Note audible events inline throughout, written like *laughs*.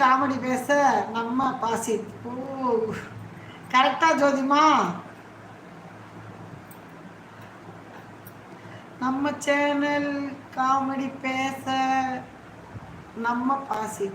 Comedy பேச நம்ம பாசி. ஓ கரெக்டா ஜோதிமா. நம்ம சேனல் காமெடி பேச நம்ம பாசி.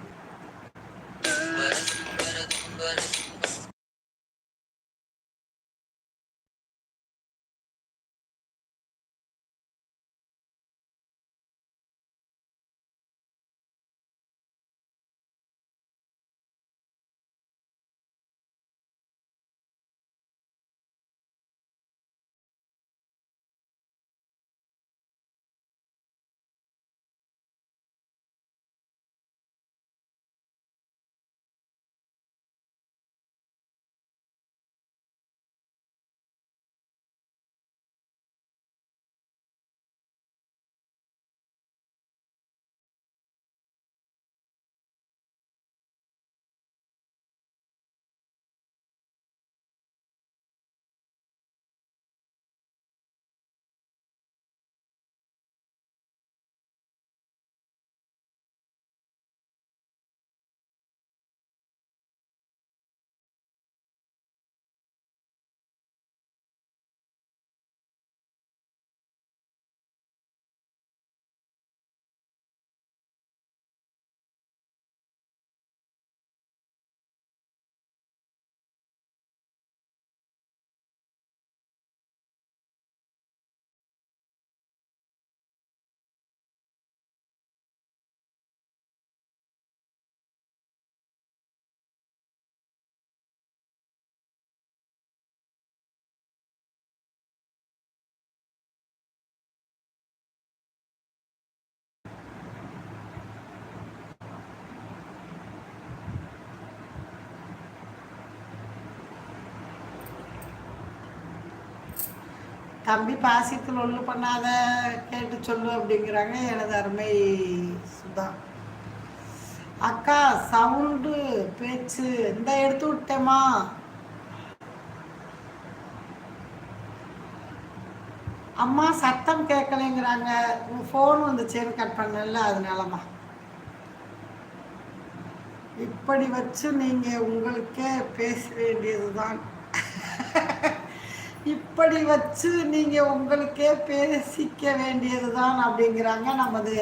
தம்பி பாசியத்தில் ஒன்று பண்ணாத கேட்டு சொல்லு அப்படிங்கிறாங்க. எனது அருமை சுதா. அக்கா சவுண்டு பேச்சு இந்த எடுத்து விட்டேம்மா. அம்மா சத்தம் கேட்கலைங்கிறாங்க. ஃபோன் வந்துச்சேன்னு கட் பண்ணல அதனாலம்மா. இப்படி வச்சு நீங்கள் உங்களுக்கே பேச வேண்டியது தான் *laughs* இப்படி வச்சு நீங்கள் உங்களுக்கே பேசிக்க வேண்டியது தான் அப்படிங்கிறாங்க. நமது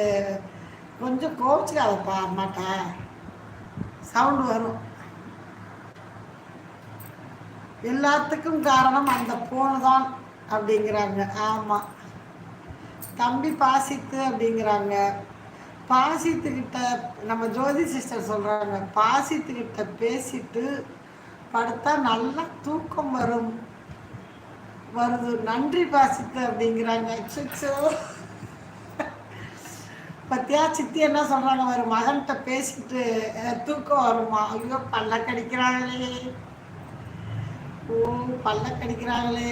கொஞ்சம் கோச்சுக்காதப்பா அம்மாட்ட. சவுண்டு வரும். எல்லாத்துக்கும் காரணம் அந்த ஃபோனு தான் அப்படிங்கிறாங்க. ஆமாம் தம்பி பாசித்து அப்படிங்கிறாங்க. பாசித்துக்கிட்ட நம்ம ஜோதி சிஸ்டர் சொல்கிறாங்க பாசித்துக்கிட்ட பேசிட்டு படுத்தா நல்லா தூக்கம் வரும். வருது. நன்றி பாசித்து அப்படிங்கிறாங்க. அச்சோ பத்தியா சித்தி என்ன சொல்றாங்க ஒரு மகன்கிட்ட பேசிட்டு தூக்கம் வருமா? ஐயோ பல்ல கடிக்கிறாங்களே. ஓ பல்ல கடிக்கிறாங்களே.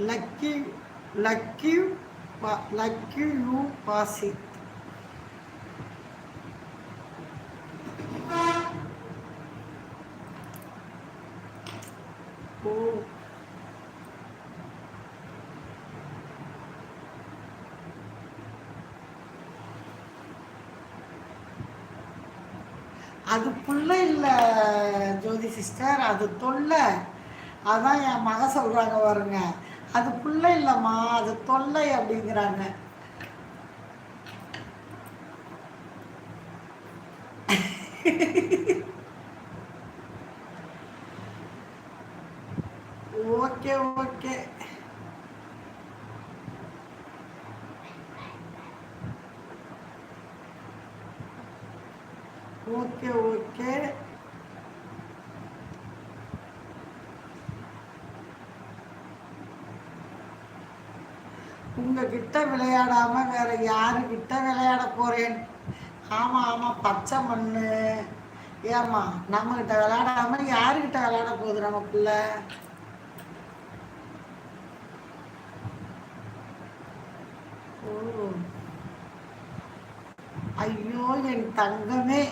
Lucky lucky lucky you Basith ஓ. அது புள்ள இல்லை ஜோதி சிஸ்டர் அது தொல்லை. அதான் என் மக சொல்கிறாங்க பாருங்க. அது புள்ள இல்லைம்மா அது தொல்லை அப்படிங்கிறாங்க. Okay okay. Okay okay. உங்ககிட்ட விளையாடாம வேற யாருக்கிட்ட விளையாட போறேன்? ஆமா ஆமா பச்சை மண்ணு. ஏமா நம்ம கிட்ட விளையாடாம யாருக்கிட்ட விளையாட போகுது நம்ம பிள்ளை ஓ. ஐயோ என் தங்கமே.